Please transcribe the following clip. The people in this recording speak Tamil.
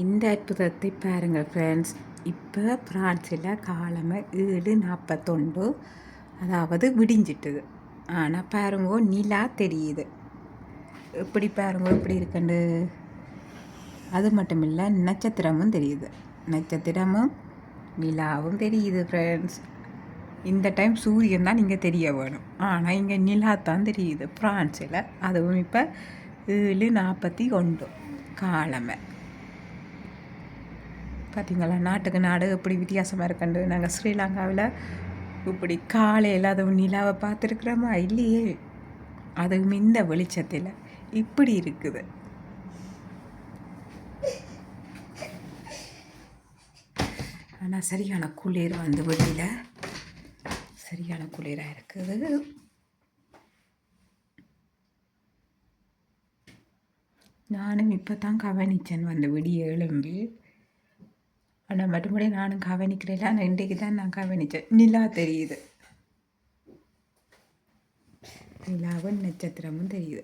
இந்த அற்புதத்தை பாருங்கள் ஃப்ரெண்ட்ஸ் இப்போ பிரான்ஸில் காலமை ஏழு நாற்பத்தொண்டு அதாவது விடிஞ்சிட்டுது. ஆனால் பாருங்கோ நிலா தெரியுது. எப்படி பாருங்க எப்படி இருக்குண்டு? அது மட்டும் இல்லை நட்சத்திரமும் தெரியுது. நட்சத்திரமும் நிலாவும் தெரியுது ஃப்ரெண்ட்ஸ் இந்த டைம் சூரியன் தான் நீங்கள் தெரிய வேணும். ஆனால் இங்கே நிலா தான் தெரியுது. ஃப்ரான்ஸில் அதுவும் இப்போ ஏழு நாற்பத்தி ஒன்று காலமை. பார்த்தீங்களா நாட்டுக்கு நாடு எப்படி வித்தியாசமாக இருக்குண்டு நாங்கள் ஸ்ரீலங்காவில் இப்படி காலையில் அது நிலாவை பார்த்துருக்குறோமா? இல்லையே. அதுவும் இந்த வெளிச்சத்தில். இப்படி இருக்குது. ஆனால் சரியான குளிர் வந்து வெளியில் சரியான குளிராக இருக்குது. நானும் இப்போ தான் கவனிச்சேன் வந்து விடிய எழும்பி. ஆனால் மறுபடி நானும் கவனிக்கிறேன் ஆனால் இன்றைக்கு தான் நான் கவனித்தேன் நிலா தெரியுது. நிலாவும் நட்சத்திரமும் தெரியுது.